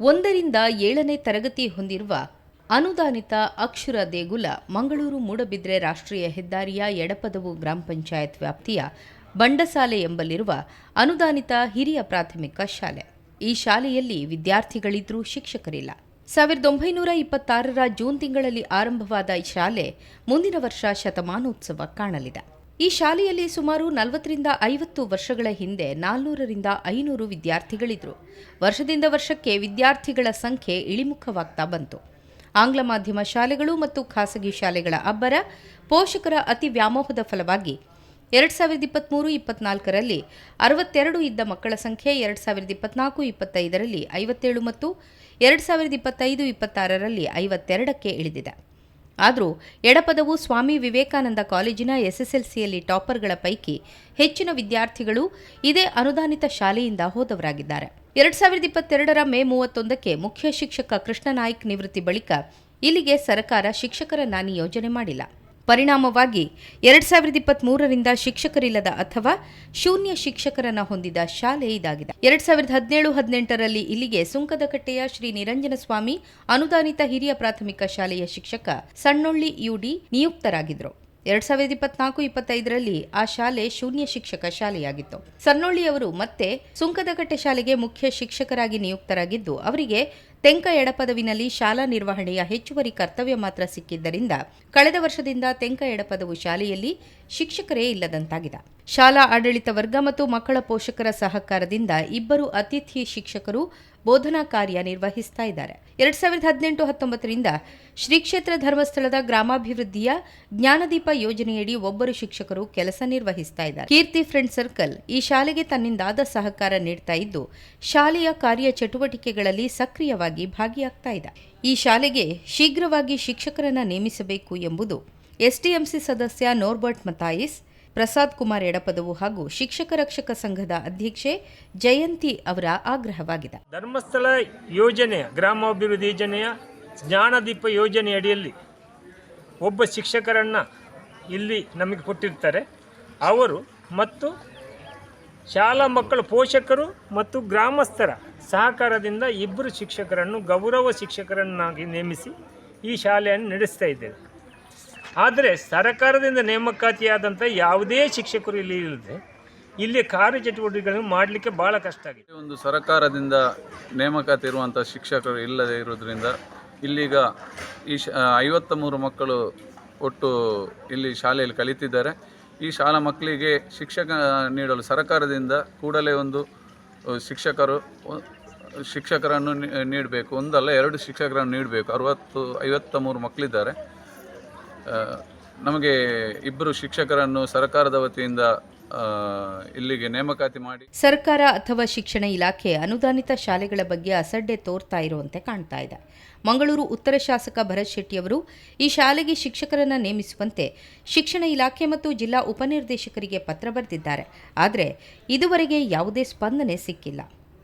ಒಂದರಿಂದ ಏಳನೇ ತರಗತಿ ಹೊಂದಿರುವ ಅನುದಾನಿತ ಅಕ್ಷರ ದೇಗುಲ ಮಂಗಳೂರು ಮೂಡಬಿದ್ರೆ ರಾಷ್ಟ್ರೀಯ ಹೆದ್ದಾರಿಯ ಎಡಪದವು ಗ್ರಾಮ ಪಂಚಾಯತ್ ವ್ಯಾಪ್ತಿಯ ಬಂಡಸಾಲೆ ಎಂಬಲ್ಲಿರುವ ಅನುದಾನಿತ ಹಿರಿಯ ಪ್ರಾಥಮಿಕ ಶಾಲೆ. ಈ ಶಾಲೆಯಲ್ಲಿ ವಿದ್ಯಾರ್ಥಿಗಳಿದ್ರೂ ಶಿಕ್ಷಕರಿಲ್ಲ. ಸಾವಿರದ ಒಂಬೈನೂರ ಇಪ್ಪತ್ತಾರರ ಜೂನ್ ತಿಂಗಳಲ್ಲಿ ಆರಂಭವಾದ ಈ ಶಾಲೆ ಮುಂದಿನ ವರ್ಷ ಶತಮಾನೋತ್ಸವ ಕಾಣಲಿದೆ. ಈ ಶಾಲೆಯಲ್ಲಿ ಸುಮಾರು ನಲವತ್ತರಿಂದ ಐವತ್ತು ವರ್ಷಗಳ ಹಿಂದೆ ನಾಲ್ನೂರರಿಂದ ಐನೂರು ವಿದ್ಯಾರ್ಥಿಗಳಿದ್ರು. ವರ್ಷದಿಂದ ವರ್ಷಕ್ಕೆ ವಿದ್ಯಾರ್ಥಿಗಳ ಸಂಖ್ಯೆ ಇಳಿಮುಖವಾಗ್ತಾ ಬಂತು. ಆಂಗ್ಲ ಮಾಧ್ಯಮ ಶಾಲೆಗಳು ಮತ್ತು ಖಾಸಗಿ ಶಾಲೆಗಳ ಅಬ್ಬರ ಪೋಷಕರ ಅತಿ ವ್ಯಾಮೋಹದ ಫಲವಾಗಿ ಎರಡು ಸಾವಿರದ ಇಪ್ಪತ್ತ್ಮೂರು ಇಪ್ಪತ್ನಾಲ್ಕರಲ್ಲಿ ಅರವತ್ತೆರಡು ಇದ್ದ ಮಕ್ಕಳ ಸಂಖ್ಯೆ ಎರಡು ಸಾವಿರದ ಇಪ್ಪತ್ನಾಲ್ಕು ಇಪ್ಪತ್ತೈದರಲ್ಲಿ ಐವತ್ತೇಳು ಮತ್ತು ಎರಡು ಸಾವಿರದ ಇಪ್ಪತ್ತೈದು ಇಪ್ಪತ್ತಾರರಲ್ಲಿ ಐವತ್ತೆರಡಕ್ಕೆ ಇಳಿದಿದೆ. ಆದರೂ ಎಡಪದವು ಸ್ವಾಮಿ ವಿವೇಕಾನಂದ ಕಾಲೇಜಿನ ಎಸ್ಎಸ್ಎಲ್ಸಿಯಲ್ಲಿ ಟಾಪರ್ಗಳ ಪೈಕಿ ಹೆಚ್ಚಿನ ವಿದ್ಯಾರ್ಥಿಗಳು ಇದೇ ಅನುದಾನಿತ ಶಾಲೆಯಿಂದ ಹೋದವರಾಗಿದ್ದಾರೆ. ಎರಡ್ ಸಾವಿರದ ಇಪ್ಪತ್ತೆರಡರ ಮೇ ಮೂವತ್ತೊಂದಕ್ಕೆ ಮುಖ್ಯ ಶಿಕ್ಷಕ ಕೃಷ್ಣ ನಾಯ್ಕ್ ನಿವೃತ್ತಿ ಬಳಿಕ ಇಲ್ಲಿಗೆ ಸರ್ಕಾರ ಶಿಕ್ಷಕರನ್ನ ನಿಯೋಜನೆ ಮಾಡಿಲ್ಲ. ಪರಿಣಾಮವಾಗಿ ಎರಡ್ ಸಾವಿರದ ಇಪ್ಪತ್ತ್ಮೂರರಿಂದ ಶಿಕ್ಷಕರಿಲ್ಲದ ಅಥವಾ ಶೂನ್ಯ ಶಿಕ್ಷಕರನ್ನ ಹೊಂದಿದ ಶಾಲೆ ಇದಾಗಿದೆ. ಎರಡ್ ಸಾವಿರದ ಹದಿನೇಳು, ಹದಿನೆಂಟರಲ್ಲಿ ಇಲ್ಲಿಗೆ ಸುಂಕದಕಟ್ಟೆಯ ಶ್ರೀ ನಿರಂಜನ ಸ್ವಾಮಿ ಅನುದಾನಿತ ಹಿರಿಯ ಪ್ರಾಥಮಿಕ ಶಾಲೆಯ ಶಿಕ್ಷಕ ಸಣ್ಣೊಳ್ಳಿ ಯುಡಿ ನಿಯುಕ್ತರಾಗಿದ್ದರು ಎರಡ್ ಸಾವಿರದ ಇಪ್ಪತ್ನಾಲ್ಕು, ಇಪ್ಪತ್ತೈದರಲ್ಲಿ ಆ ಶಾಲೆ ಶೂನ್ಯ ಶಿಕ್ಷಕ ಶಾಲೆಯಾಗಿತ್ತು. ಸನ್ನೊಳ್ಳಿಯವರು ಮತ್ತೆ ಸುಂಕದಕಟ್ಟೆ ಶಾಲೆಗೆ ಮುಖ್ಯ ಶಿಕ್ಷಕರಾಗಿ ನಿಯುಕ್ತರಾಗಿದ್ದು, ಅವರಿಗೆ ತೆಂಕ ಎಡಪದವಿನಲ್ಲಿ ಶಾಲಾ ನಿರ್ವಹಣೆಯ ಹೆಚ್ಚುವರಿ ಕರ್ತವ್ಯ ಮಾತ್ರ ಸಿಕ್ಕಿದ್ದರಿಂದ ಕಳೆದ ವರ್ಷದಿಂದ ತೆಂಕ ಎಡಪದವು ಶಾಲೆಯಲ್ಲಿ ಶಿಕ್ಷಕರೇ ಇಲ್ಲದಂತಾಗಿದೆ. ಶಾಲಾ ಆಡಳಿತ ವರ್ಗ ಮತ್ತು ಮಕ್ಕಳ ಪೋಷಕರ ಸಹಕಾರದಿಂದ ಇಬ್ಬರು ಅತಿಥಿ ಶಿಕ್ಷಕರು ಬೋಧನಾ ಕಾರ್ಯ ನಿರ್ವಹಿಸ್ತಾ ಇದ್ದಾರೆ. ಎರಡ್ ಸಾವಿರದ ಹದಿನೆಂಟು ಹತ್ತೊಂಬತ್ತರಿಂದ ಶ್ರೀ ಕ್ಷೇತ್ರ ಧರ್ಮಸ್ಥಳದ ಗ್ರಾಮಾಭಿವೃದ್ಧಿಯ ಜ್ಞಾನದೀಪ ಯೋಜನೆಯಡಿ ಒಬ್ಬರು ಶಿಕ್ಷಕರು ಕೆಲಸ ನಿರ್ವಹಿಸ್ತಾ ಇದ್ದಾರೆ. ಕೀರ್ತಿ ಫ್ರೆಂಡ್ ಸರ್ಕಲ್ ಈ ಶಾಲೆಗೆ ತನ್ನಿಂದಾದ ಸಹಕಾರ ನೀಡ್ತಾ ಇದ್ದು, ಶಾಲೆಯ ಕಾರ್ಯ ಚಟುವಟಿಕೆಗಳಲ್ಲಿ ಸಕ್ರಿಯವಾಗಿ ಭಾಗಿಯಾಗ್ತಾ ಇದೆ. ಈ ಶಾಲೆಗೆ ಶೀಘ್ರವಾಗಿ ಶಿಕ್ಷಕರನ್ನ ನೇಮಿಸಬೇಕು ಎಂಬುದು ಎಸ್ಟಿಎಂಸಿ ಸದಸ್ಯ ನೋರ್ಬರ್ಟ್ ಮತಾಯಿಸ್ ಪ್ರಸಾದ್ ಕುಮಾರ್ ಎಡಪದವು ಹಾಗೂ ಶಿಕ್ಷಕ ರಕ್ಷಕ ಸಂಘದ ಅಧ್ಯಕ್ಷೆ ಜಯಂತಿ ಅವರ ಆಗ್ರಹವಾಗಿದೆ. ಧರ್ಮಸ್ಥಳ ಯೋಜನೆಯ ಗ್ರಾಮಾಭಿವೃದ್ಧಿ ಯೋಜನೆಯ ಜ್ಞಾನದೀಪ ಯೋಜನೆ ಅಡಿಯಲ್ಲಿ ಒಬ್ಬ ಶಿಕ್ಷಕರನ್ನು ಇಲ್ಲಿ ನಮಗೆ ಕೊಟ್ಟಿರ್ತಾರೆ. ಅವರು ಮತ್ತು ಶಾಲಾ ಮಕ್ಕಳ ಪೋಷಕರು ಮತ್ತು ಗ್ರಾಮಸ್ಥರ ಸಹಕಾರದಿಂದ ಇಬ್ಬರು ಶಿಕ್ಷಕರನ್ನು ಗೌರವ ಶಿಕ್ಷಕರನ್ನಾಗಿ ನೇಮಿಸಿ ಈ ಶಾಲೆಯನ್ನು ನಡೆಸ್ತಾ ಇದ್ದೇವೆ. ಆದರೆ ಸರ್ಕಾರದಿಂದ ನೇಮಕಾತಿಯಾದಂಥ ಯಾವುದೇ ಶಿಕ್ಷಕರು ಇಲ್ಲಿ ಇಲ್ಲದೆ ಇಲ್ಲಿ ಕಾರ್ಯಚಟುವಟಿಕೆಗಳನ್ನು ಮಾಡಲಿಕ್ಕೆ ಭಾಳ ಕಷ್ಟ ಆಗಿದೆ. ಒಂದು ಸರ್ಕಾರದಿಂದ ನೇಮಕಾತಿ ಇರುವಂಥ ಶಿಕ್ಷಕರು ಇಲ್ಲದೆ ಇರೋದ್ರಿಂದ ಇಲ್ಲಿಗ ಈ ಶ ಐವತ್ತ ಮೂರು ಮಕ್ಕಳು ಒಟ್ಟು ಇಲ್ಲಿ ಶಾಲೆಯಲ್ಲಿ ಕಲಿತಿದ್ದಾರೆ. ಈ ಶಾಲಾ ಮಕ್ಕಳಿಗೆ ಶಿಕ್ಷಕ ನೀಡಲು ಸರ್ಕಾರದಿಂದ ಕೂಡಲೇ ಒಂದು ಶಿಕ್ಷಕರು ಶಿಕ್ಷಕರನ್ನು ನೀಡಬೇಕು. ಒಂದಲ್ಲ, ಎರಡು ಶಿಕ್ಷಕರನ್ನು ನೀಡಬೇಕು. ಅರವತ್ತು, ಐವತ್ತ ಮೂರು ಮಕ್ಕಳಿದ್ದಾರೆ. ನಮಗೆ ಇಬ್ಬರು ಶಿಕ್ಷಕರನ್ನು ಸರ್ಕಾರದ ವತಿಯಿಂದ ಇಲ್ಲಿಗೆ ನೇಮಕಾತಿ ಮಾಡಿ. ಸರ್ಕಾರ ಅಥವಾ ಶಿಕ್ಷಣ ಇಲಾಖೆ ಅನುದಾನಿತ ಶಾಲೆಗಳ ಬಗ್ಗೆ ಅಸಡ್ಡೆ ತೋರ್ತಾ ಇರುವಂತೆ ಕಾಣ್ತಾ ಇದೆ. ಮಂಗಳೂರು ಉತ್ತರ ಶಾಸಕ ಭರತ್ ಶೆಟ್ಟಿಯವರು ಈ ಶಾಲೆಗೆ ಶಿಕ್ಷಕರನ್ನು ನೇಮಿಸುವಂತೆ ಶಿಕ್ಷಣ ಇಲಾಖೆ ಮತ್ತು ಜಿಲ್ಲಾ ಉಪನಿರ್ದೇಶಕರಿಗೆ ಪತ್ರ ಬರೆದಿದ್ದಾರೆ. ಆದರೆ, ಇದುವರೆಗೆ ಯಾವುದೇ ಸ್ಪಂದನೆ ಸಿಕ್ಕಿಲ್ಲ.